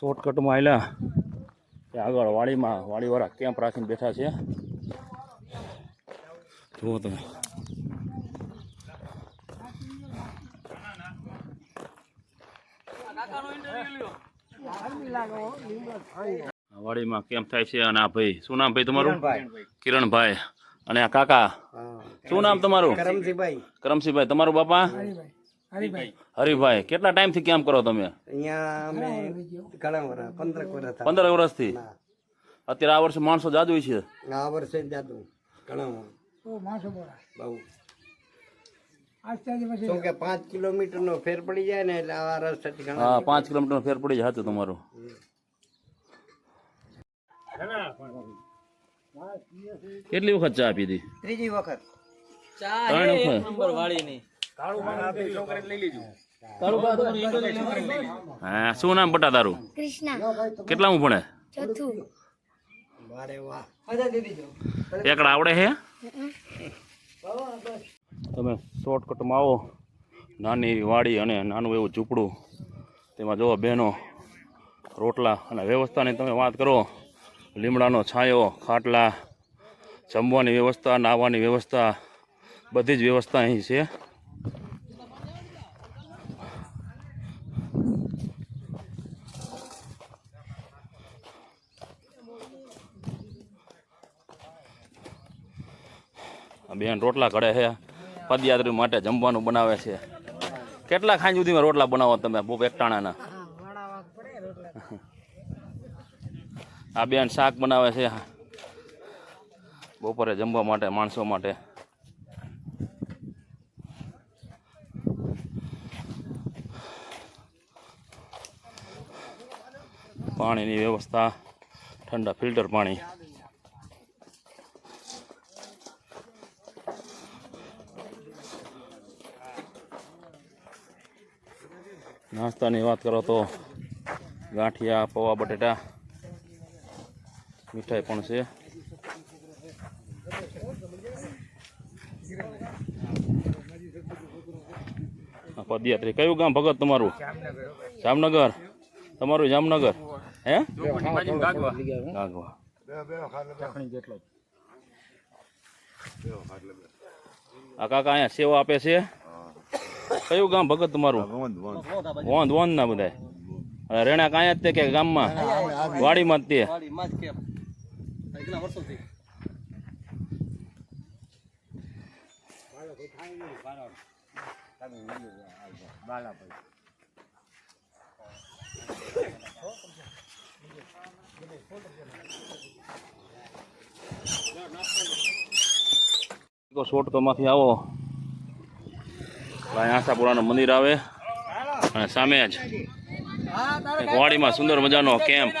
શોર્ટકટમાં આવેલા આગળ વાડીમાં વાડીવાળા કેમ્પ રાખીને બેઠા છે. જુઓ તમે. વાડીમાં કેમ્પ થાય છે અને આ ભાઈ શું નામ ભાઈ તમારું? કિરણભાઈ. અને આ કાકા? શું નામ તમારું? કરમસિંહભાઈ કરમસિંહભાઈ તમારું બાપા? હરિભાઈ. કેટલા ટાઈમથી કેમ કરો તમે? અહીંયા અમે ઘણા વર્ષ પંદર વર્ષ. પંદર વર્ષથી અત્યારે આ વર્ષે માણસો જાદુ છે? આ વર્ષે જાદુ. ઘણા બહુ શું કે પાંચ કિલોમીટર નો ફેર પડી જાય ને એટલે આ રસ્તેથી હા પાંચ કિલોમીટર ફેર પડી જાય હતું તમારું. કેટલી વખત ચા પીધી? ત્રીજી વખત. ત્રણ વખત? હા શું નામ બટા તારું? કૃષ્ણા. કેટલા હું ભણે? એકડા આવડે છે તમે શોર્ટકટમાં આવો. નાની એવી વાડી અને નાનું એવું ઝૂંપડું. તેમાં જુઓ બહેનો રોટલા અને વ્યવસ્થાની તમે વાત કરો. લીમડાનો છાંયો ખાટલા જમવાની વ્યવસ્થા નાહવાની વ્યવસ્થા બધી જ વ્યવસ્થા અહીં છે. બેન રોટલા ઘડે છે. પદયાત્રી માટે જમવાનું બનાવે છે. કેટલા ખાંજ સુધીમાં રોટલા બનાવો તમે બહુ એકટાણાના આ બેન શાક બનાવે છે. બપોરે જમવા માટે, માણસો માટે. પાણીની વ્યવસ્થા, ઠંડા ફિલ્ટર પાણી. નાસ્તાની વાત કરો તો ગાંઠિયા, પૌવા, બટેટા, મીઠાઈ પણ છે. પદયાત્રી. કયું ગામ ભગત તમારું? જામનગર. તમારું જામનગર? હે? કાકા અહીંયા સેવા આપે છે? કયું ગામ ભગત તમારું? વોંધ વોંધ ના બધા રેણા કાંઈ જ તે કે ગામમાં? વાડીમાં જ તે. શોર્ટકટમાંથી આવો. અહીં આશાપુરાનું મંદિર આવે. અને સામે જ. વાડીમાં સુંદર મજાનો કેમ્પ